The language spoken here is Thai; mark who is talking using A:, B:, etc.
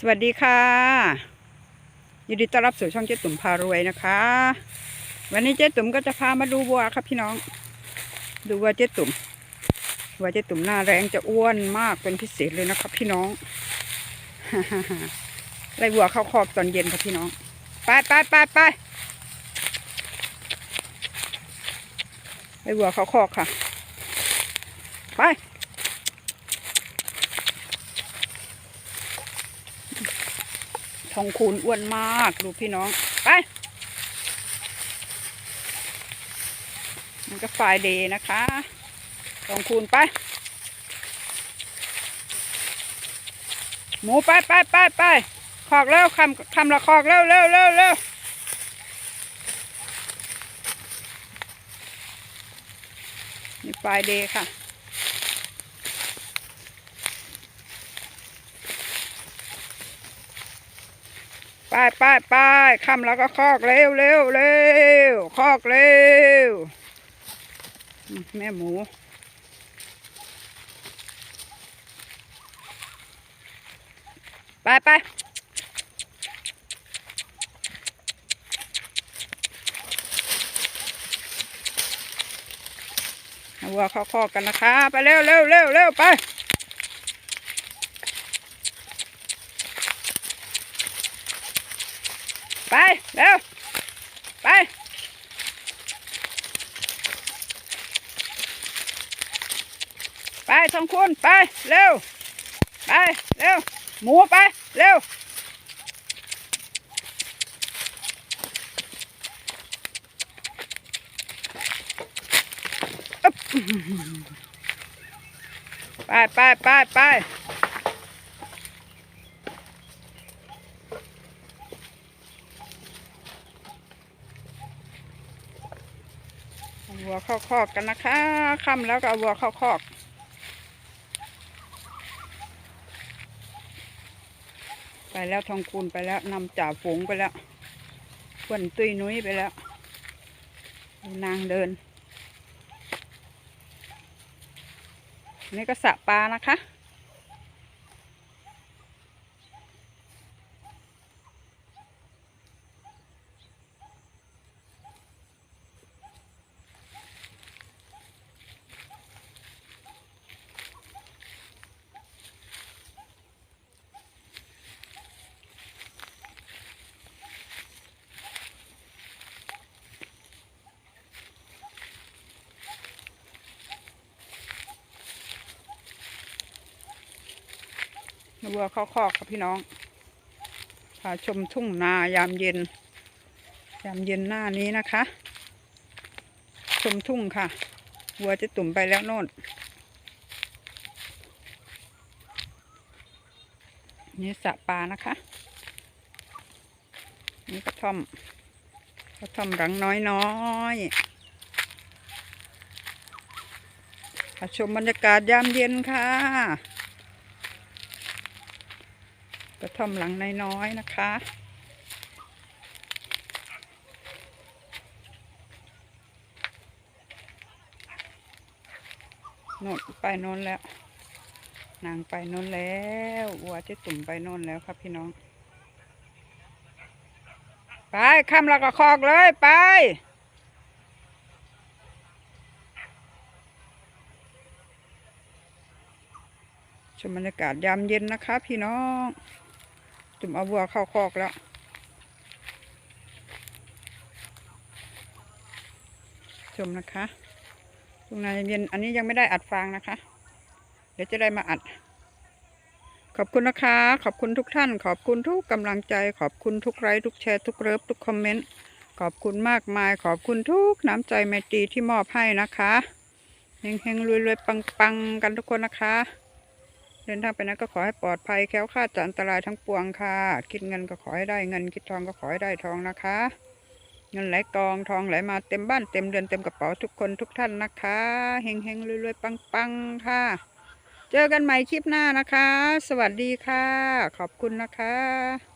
A: สวัสดีค่ะยินดีต้อนรับสู่ช่องเจ๊ตุ่มพารวยนะคะ วันนี้เจ๊ตุ่มก็จะพามาดูวัวครับพี่น้อง ดูวัวเจ๊ตุ่มวัวเจ๊ตุ่มหน้าแรงจะอ้วนมากเป็นพิเศษเลยนะครับ พี่น้องไล่วัวเข้าคอกตอนเย็นครับพี่น้องไปไปไปไปไล่วัวเข้าคอกค่ะ ไป ทองคูณอ้วนมากดูพี่น้อง ไป มันก็ฝ่ายเดย์นะคะทองคูณไปหมูไปไปไปไปคอกเร็วคำคำละคอกเร็วเร็วเร็วเร็วนี่ฝ่ายเดย์ค่ะ ไปไปไปคำแล้วก็คอกเร็วเร็วเร็วคอกเร็วแม่หมูไปไปวัวเข้าคอกกันนะคะ ไปเร็วเร็วเร็วเร็วไป ไปเร็วไปไปทองคุณไปเร็วไปเร็วหมูไปเร็วไปไปไปไป เอา วัวเข้าคอกกันนะคะค่ำแล้วก็เอาวัวเข้าคอกไปแล้วทองคูณไปแล้วนำจ่าฝูงไปแล้วควนตุยนุ้ยไปแล้ว นางเดิน นี่ก็สระปลานะคะ วัวเข้าคอกครับพี่น้อง พาชมทุ่งนายามเย็น ยามเย็นหน้านี้นะคะ ชมทุ่งค่ะวัวจะตุ่มไปแล้วโน่นนี่สระปลานะคะ นี่กระท่อมกระท่อมหลังน้อยน้อยพาชมบรรยากาศยามเย็นค่ะ ระท่อมหลังน้อยๆนะคะ โน่นไปโน่นแล้ว นางไปโน่นแล้ววัวเจะตุ่มไปโน่นแล้วครับพี่น้อง ไปคำแล้วก็คอกเลยไปชมบรรยากาศยามเย็นนะคะพี่น้อง จุ่มเอาวัวเข้าคอกแล้ว ชมนะคะตรงนายเย็นอันนี้ยังไม่ได้อัดฟางนะคะ เดี๋ยวจะได้มาอัด ขอบคุณนะคะ ขอบคุณทุกท่าน ขอบคุณทุกกำลังใจ ขอบคุณทุกไลค์ทุกแชร์ทุกเลิฟทุกคอมเมนต์ขอบคุณมากมาย ขอบคุณทุกน้ำใจไมตรีที่มอบให้นะคะเฮงๆรวยๆปังๆกันทุกคนนะคะ เดินทางไปนั้นก็ขอให้ปลอดภัยแคล้วคลาดจากอันตรายทั้งปวงค่ะ คิดเงินก็ขอให้ได้เงิน คิดทองก็ขอให้ได้ทองนะคะ เงินไหลกองทองไหลมาเต็มบ้านเต็มเรือนเต็มกระเป๋าทุกคนทุกท่านนะคะเฮงเฮงรวยๆปังๆค่ะ เจอกันใหม่คลิปหน้านะคะ สวัสดีค่ะ ขอบคุณนะคะ